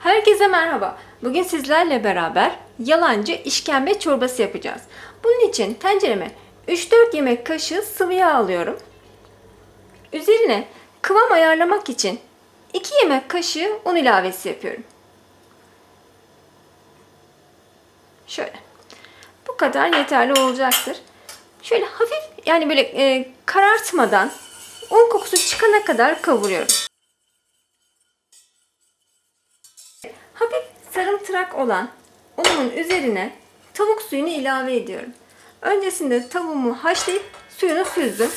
Herkese merhaba. Bugün sizlerle beraber yalancı işkembe çorbası yapacağız. Bunun için tencereme 3-4 yemek kaşığı sıvı yağ alıyorum. Üzerine kıvam ayarlamak için 2 yemek kaşığı un ilavesi yapıyorum. Şöyle. Bu kadar yeterli olacaktır. Şöyle hafif yani böyle e, karartmadan un kokusu çıkana kadar kavuruyorum. Sarımtırak olan unumun üzerine tavuk suyunu ilave ediyorum. Öncesinde tavuğumu haşlayıp suyunu süzdüm.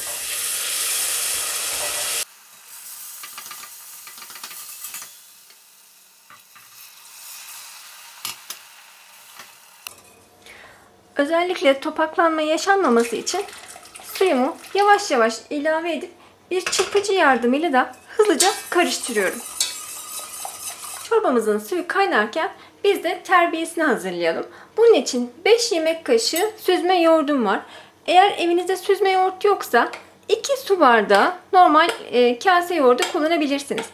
Özellikle topaklanma yaşanmaması için suyumu yavaş yavaş ilave edip bir çırpıcı yardımıyla da hızlıca karıştırıyorum. Çorbamızın suyu kaynarken biz de terbiyesini hazırlayalım. Bunun için 5 yemek kaşığı süzme yoğurdum var. Eğer evinizde süzme yoğurt yoksa 2 su bardağı normal e, kase yoğurdu kullanabilirsiniz.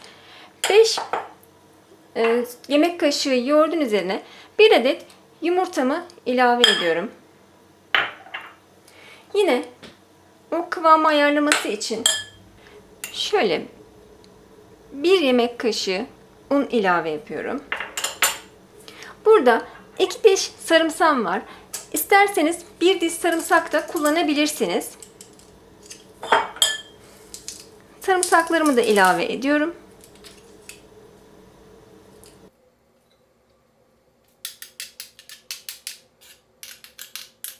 5 e, yemek kaşığı yoğurdun üzerine 1 adet yumurtamı ilave ediyorum. Yine o kıvamı ayarlaması için şöyle 1 yemek kaşığı un ilave yapıyorum. Burada iki diş sarımsağım var. İsterseniz bir diş sarımsak da kullanabilirsiniz. Sarımsaklarımı da ilave ediyorum.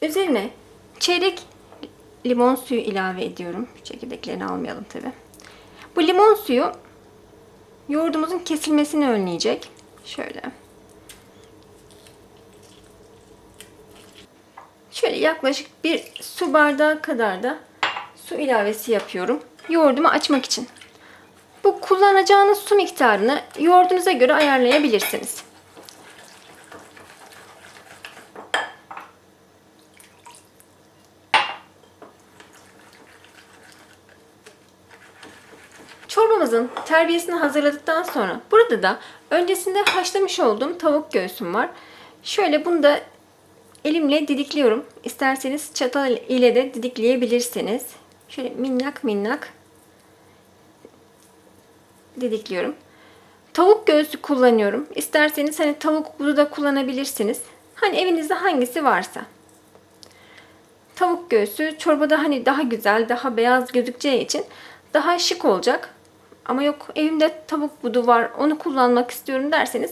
Üzerine çeyrek limon suyu ilave ediyorum. Çekirdeklerini almayalım tabi. Bu limon suyu yoğurdumuzun kesilmesini önleyecek. Şöyle. Şöyle yaklaşık bir su bardağı kadar da su ilavesi yapıyorum. Yoğurdumu açmak için. Bu kullanacağınız su miktarını yoğurdunuza göre ayarlayabilirsiniz. Çorbamızın terbiyesini hazırladıktan sonra burada da öncesinde haşlamış olduğum tavuk göğsüm var. Şöyle bunu da elimle didikliyorum. İsterseniz çatal ile de didikleyebilirsiniz. Şöyle minnak minnak didikliyorum. Tavuk göğsü kullanıyorum. İsterseniz hani tavuk budu da kullanabilirsiniz. Hani evinizde hangisi varsa. Tavuk göğsü çorbada hani daha güzel, daha beyaz gözükeceği için daha şık olacak. Ama yok evimde tavuk budu var onu kullanmak istiyorum derseniz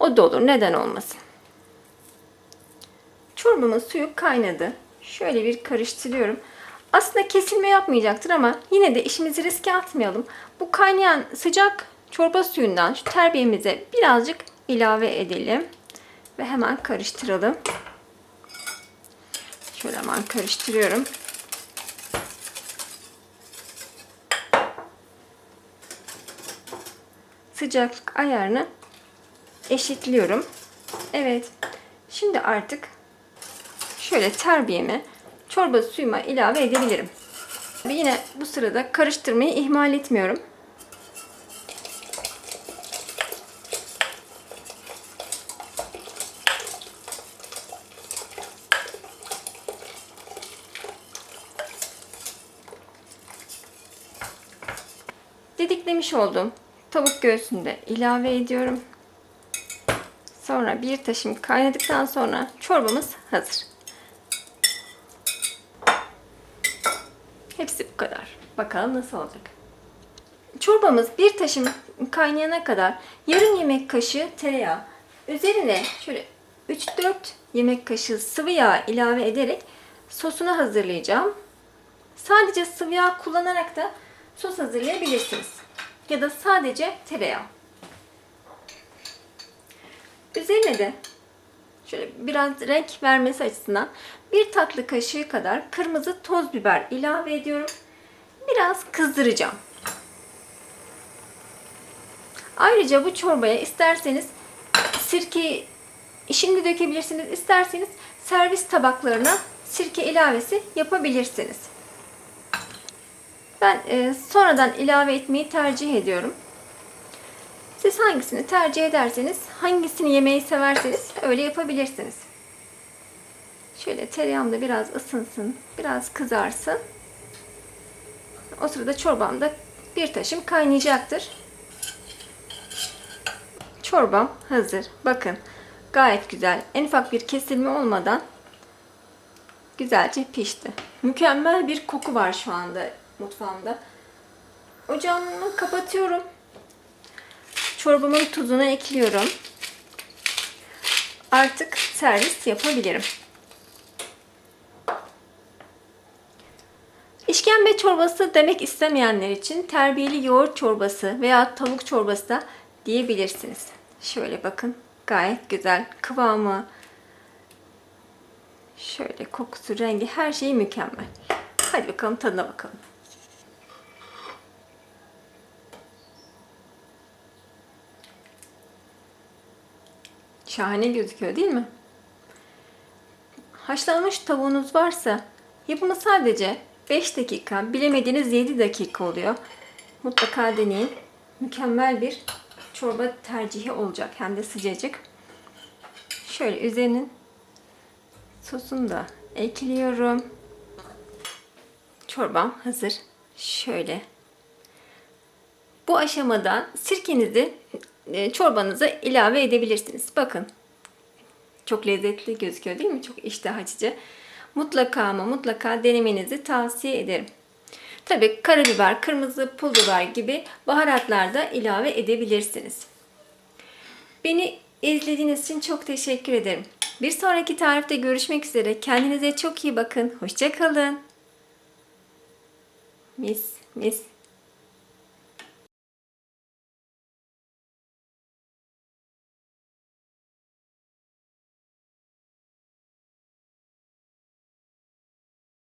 o da olur. Neden olmasın. Çorbamın suyu kaynadı. Şöyle bir karıştırıyorum. Aslında kesilme yapmayacaktır ama yine de işimizi riske atmayalım. Bu kaynayan sıcak çorba suyundan şu terbiyemize birazcık ilave edelim. Ve hemen karıştıralım. Şöyle hemen karıştırıyorum. Sıcaklık ayarını eşitliyorum. Evet. Şimdi artık şöyle terbiyemi çorba suyuma ilave edebilirim. Yine bu sırada karıştırmayı ihmal etmiyorum. Didiklemiş olduğum tavuk göğsünü de ilave ediyorum. Sonra bir taşım kaynadıktan sonra çorbamız hazır. Hepsi bu kadar. Bakalım nasıl olacak. Çorbamız bir taşım kaynayana kadar yarım yemek kaşığı tereyağı, üzerine şöyle 3-4 yemek kaşığı sıvı yağ ilave ederek sosunu hazırlayacağım. Sadece sıvı yağ kullanarak da sos hazırlayabilirsiniz. Ya da sadece tereyağı. Üzerine de şöyle biraz renk vermesi açısından bir tatlı kaşığı kadar kırmızı toz biber ilave ediyorum. Biraz kızdıracağım. Ayrıca bu çorbaya isterseniz sirke şimdi dökebilirsiniz. İsterseniz servis tabaklarına sirke ilavesi yapabilirsiniz. Ben e, sonradan ilave etmeyi tercih ediyorum. Siz hangisini tercih ederseniz, hangisini yemeyi severseniz öyle yapabilirsiniz. Şöyle tereyağım da biraz ısınsın, biraz kızarsın. O sırada çorbam da bir taşım kaynayacaktır. Çorbam hazır. Bakın gayet güzel. En ufak bir kesilme olmadan güzelce pişti. Mükemmel bir koku var şu anda mutfağımda. Ocağımı kapatıyorum. Çorbamın tuzunu ekliyorum. Artık servis yapabilirim. İşkembe çorbası demek istemeyenler için terbiyeli yoğurt çorbası veya tavuk çorbası da diyebilirsiniz. Şöyle bakın gayet güzel kıvamı, şöyle kokusu, rengi her şeyi mükemmel. Hadi bakalım tadına bakalım. Şahane gözüküyor değil mi? Haşlanmış tavuğunuz varsa yapımı sadece 5 dakika, bilemediğiniz 7 dakika oluyor. Mutlaka deneyin. Mükemmel bir çorba tercihi olacak. Hem de sıcacık. Şöyle üzerinin sosunu da ekliyorum. Çorbam hazır. Şöyle. Bu aşamada sirkenizi çorbanıza ilave edebilirsiniz. Bakın. Çok lezzetli gözüküyor değil mi? Çok iştah açıcı. Mutlaka ama mutlaka denemenizi tavsiye ederim. Tabii karabiber, kırmızı pul biber gibi baharatlar da ilave edebilirsiniz. Beni izlediğiniz için çok teşekkür ederim. Bir sonraki tarifte görüşmek üzere. Kendinize çok iyi bakın. Hoşçakalın. Mis, mis.